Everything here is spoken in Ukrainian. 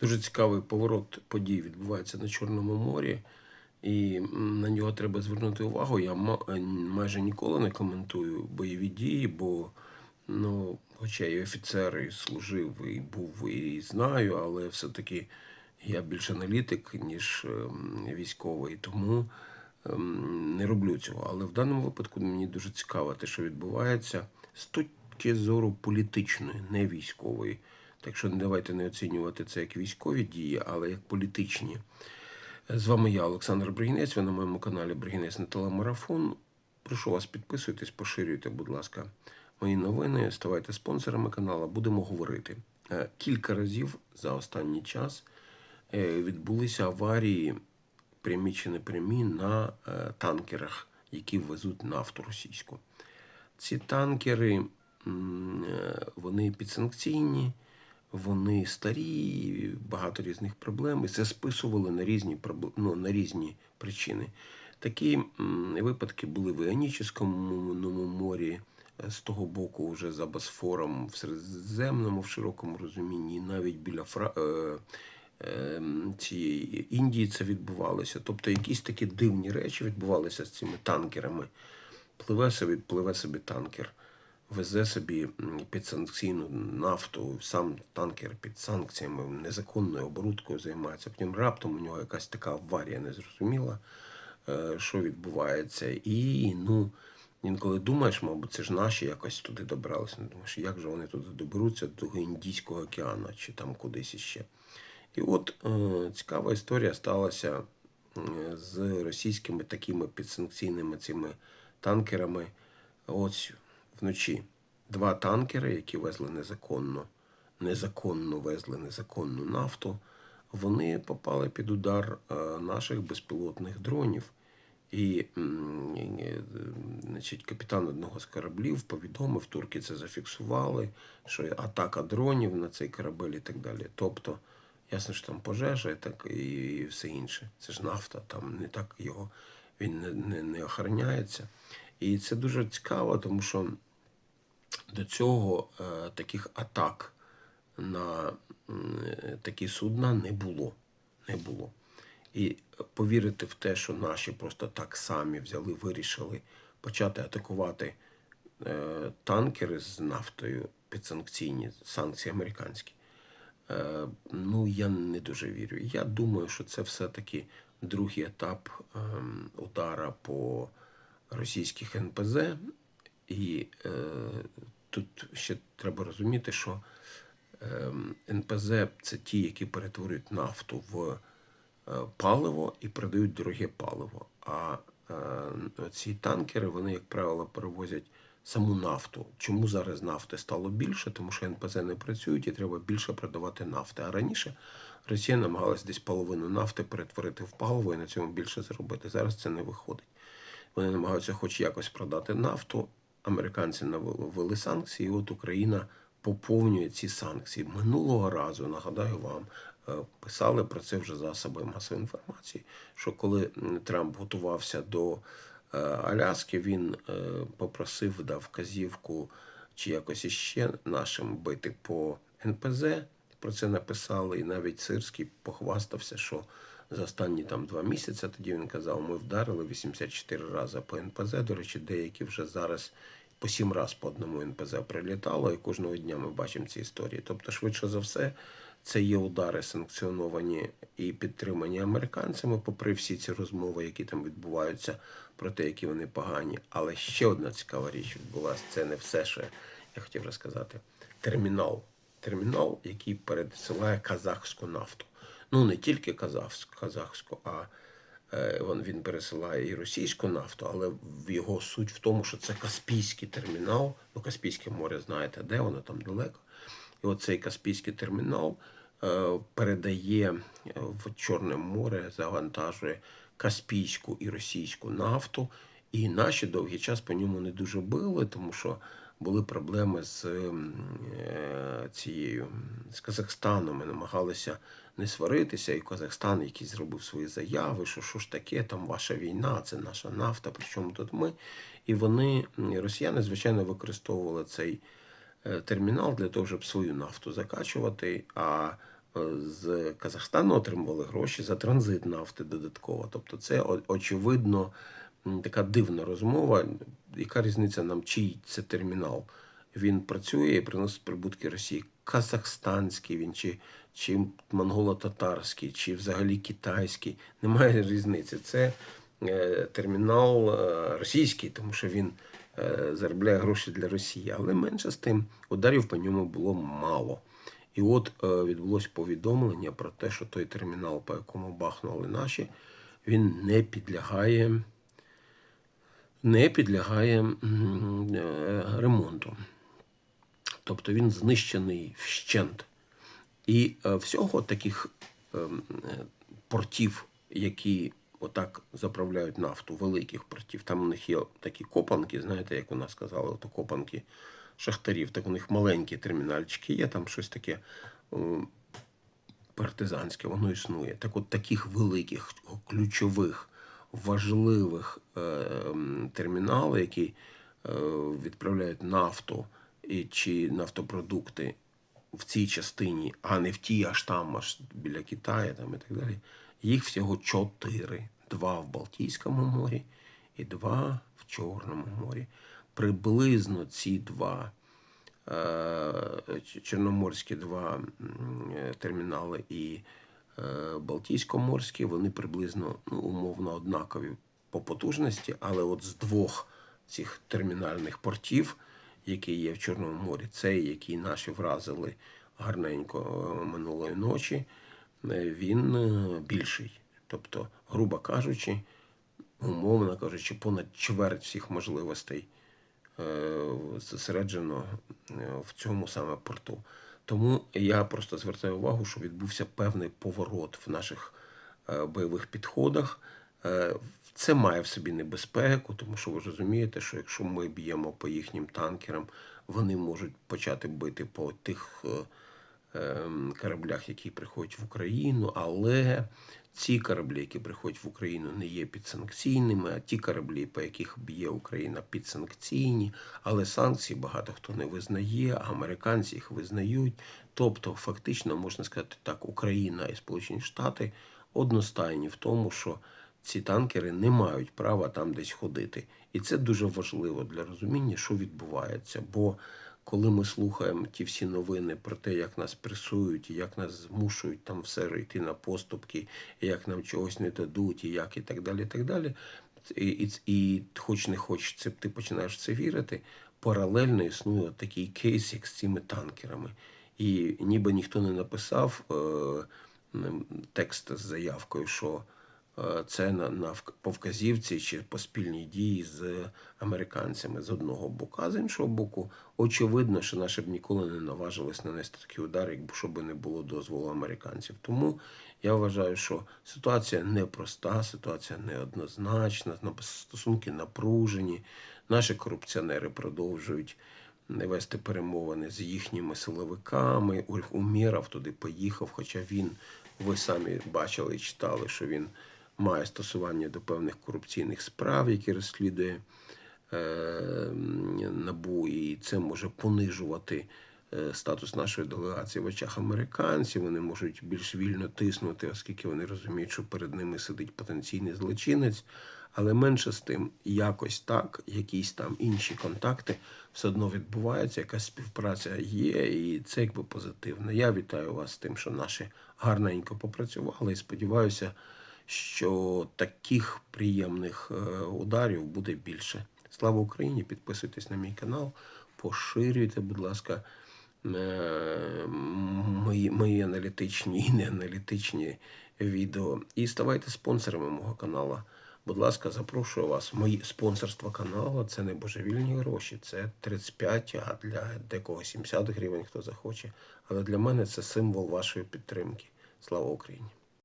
Дуже цікавий поворот подій відбувається на Чорному морі, і на нього треба звернути увагу. Я е, майже ніколи не коментую бойові дії, бо ну, хоча і офіцер, і служив, і був, і знаю, але все-таки я більш аналітик, ніж ем, військовий, тому ем, не роблю цього. Але в даному випадку мені дуже цікаво те, що відбувається з точки зору політичної, не військової. Так що давайте не оцінювати це як військові дії, але як політичні. З вами я, Олександр Бригінець. Ви на моєму каналі Бригінець на телемарафон. Прошу вас, підписуйтесь, поширюйте, будь ласка, мої новини, ставайте спонсорами каналу. Будемо говорити. Е, Кілька разів за останній час е, відбулися аварії, прямі чи непрямі, на е, танкерах, які везуть нафту російську. Ці танкери вони підсанкційні, вони старі, багато різних проблем, і це списували на різні, ну, на різні причини. Такі випадки були в Іонічському морі, е, з того боку, вже за Босфором, в Середземному, в широкому розумінні, навіть біля Фра... е, е, цієї Індії це відбувалося. Тобто якісь такі дивні речі відбувалися з цими танкерами. Пливе собі, пливе собі танкер, везе собі підсанкційну нафту, сам танкер під санкціями, незаконною оборудкою займається. Потім раптом у нього якась така аварія незрозуміла, е, що відбувається. І ну, інколи думаєш, мабуть, це ж наші якось туди добралися. Ну, Думаєш, як же вони туди доберуться до Індійського океану чи там кудись іще. І от е, цікава історія сталася е, з російськими такими підсанкційними цими танкерами. Ось вночі два танкери, які везли незаконно, незаконно везли незаконну нафту, вони попали під удар е, наших безпілотних дронів. І значить, капітан одного з кораблів повідомив, турки це зафіксували, що атака дронів на цей корабель і так далі. Тобто, ясно, що там пожежа і, так, і все інше. Це ж нафта, там не так його він не, не, не охороняється. І це дуже цікаво, тому що до цього е, таких атак на е, такі судна не було. Не було. І повірити в те, що наші просто так самі взяли, вирішили почати атакувати е, танкери з нафтою підсанкційні, санкції американські. Ну, я не дуже вірю. Я думаю, що це все-таки другий етап ем, удара по російських НПЗ. І тут ще треба розуміти, що ем, НПЗ це ті, які перетворюють нафту в е, паливо і продають дороге паливо. А е, ці танкери, вони, як правило, перевозять саму нафту. Чому зараз нафти стало більше? Тому що НПЗ не працюють і треба більше продавати нафти. А раніше Росія намагалась десь половину нафти перетворити в паливо і на цьому більше заробити. Зараз це не виходить. Вони намагаються хоч якось продати нафту. Американці ввели санкції, і от Україна поповнює ці санкції. Минулого разу, нагадаю вам, е, писали про це вже засоби масової інформації, що коли Трамп готувався до е, Аляски, він е, попросив дав вказівку чи якось іще нашим бити по НПЗ. Про це написали, і навіть Сирський похвастався, що за останні там два місяці, тоді він казав, ми вдарили 84 рази по НПЗ. До речі, деякі вже зараз по сім разів по одному НПЗ прилітало, і кожного дня ми бачимо ці історії. Тобто, швидше за все, це є удари санкціоновані і підтримані американцями, попри всі ці розмови, які там відбуваються про те, які вони погані. Але ще одна цікава річ відбулася. Це не все, що я хотів розказати. Термінал. Термінал, який пересилає казахську нафту. Ну, не тільки казахську, а е, він, пересилає і російську нафту, але його суть в тому, що це Каспійський термінал. Ну, Каспійське море, знаєте, де воно там далеко. І оцей Каспійський термінал е, передає в Чорне море, завантажує Каспійську і російську нафту. І наші довгий час по ньому не дуже били, тому що були проблеми з е, цією з Казахстаном. Ми намагалися не сваритися, і Казахстан якийсь зробив свої заяви, що що ж таке, там ваша війна, це наша нафта, при чому тут ми. І вони, росіяни, звичайно, використовували цей е, термінал для того, щоб свою нафту закачувати. А е, з Казахстану отримували гроші за транзит нафти додатково. Тобто, це очевидно така дивна розмова. Яка різниця нам, чий це термінал? Він працює і приносить прибутки Росії. Казахстанський він чи, чи монголо-татарський, чи взагалі китайський. Немає різниці. Це е, термінал е, російський, тому що він е, заробляє гроші для Росії. Але менше з тим ударів по ньому було мало. І от е, відбулось повідомлення про те, що той термінал, по якому бахнули наші, він не підлягає, не підлягає е, ремонту. Тобто він знищений вщент. І е, всього таких ем, е, портів, які отак заправляють нафту, великих портів, там у них є такі копанки, знаєте, як у нас казали, то копанки шахтарів, так у них маленькі термінальчики є, там щось таке партизанське, воно існує. Так от таких великих, ключових, важливих е, терміналів, які е, відправляють нафту чи нафтопродукти в цій частині, а не в тій, аж там, аж біля Китаю там, і так далі. Їх всього чотири: два в Балтійському морі і два в Чорному морі. Приблизно ці два е, чорноморські два термінали і Балтійськоморські, вони приблизно ну, умовно однакові по потужності, але от з двох цих термінальних портів, які є в Чорному морі, цей, який наші вразили гарненько е, минулої ночі, е, він е, більший. Тобто, грубо кажучи, умовно кажучи, понад чверть всіх можливостей е, зосереджено е, в цьому саме порту. Тому я просто звертаю увагу, що відбувся певний поворот в наших е, бойових підходах. Е, Це має в собі небезпеку, тому що ви розумієте, що якщо ми б'ємо по їхнім танкерам, вони можуть почати бити по тих е, кораблях, які приходять в Україну, але ці кораблі, які приходять в Україну, не є підсанкційними, а ті кораблі, по яких б'є Україна, підсанкційні, але санкції багато хто не визнає, американці їх визнають. Тобто, фактично, можна сказати так, Україна і Сполучені Штати одностайні в тому, що ці танкери не мають права там десь ходити. І це дуже важливо для розуміння, що відбувається. Бо коли ми слухаємо ті всі новини про те, як нас пресують, як нас змушують там все йти на поступки, як нам чогось не дадуть, і як і так далі. І так далі. І, і, і хоч не хоч, це ти починаєш це вірити. Паралельно існує такий кейс, як з цими танкерами. І ніби ніхто не написав е, текст з заявкою, що це на, на по вказівці чи по спільній дії з американцями з одного боку, а з іншого боку, очевидно, що наші б ніколи не наважились нанести такий удар, якби щоб не було дозволу американців. Тому я вважаю, що ситуація непроста, ситуація неоднозначна, на- стосунки напружені. Наші корупціонери продовжують не вести перемовини з їхніми силовиками. У- Умєров туди поїхав, хоча він, ви самі бачили і читали, що він має стосування до певних корупційних справ, які розслідує е, НАБУ, і це може понижувати е, статус нашої делегації в очах американців. Вони можуть більш вільно тиснути, оскільки вони розуміють, що перед ними сидить потенційний злочинець. Але менше з тим, якось так, якісь там інші контакти все одно відбуваються, якась співпраця є, і це якби позитивно. Я вітаю вас з тим, що наші гарненько попрацювали і сподіваюся, що таких приємних е, ударів буде більше. Слава Україні! Підписуйтесь на мій канал, поширюйте, будь ласка, е, мої, мої аналітичні і неаналітичні відео. І ставайте спонсорами мого каналу. Будь ласка, запрошую вас. Мої спонсорство каналу це не божевільні гроші, це 35, а для декого 70 гривень, хто захоче. Але для мене це символ вашої підтримки. Слава Україні!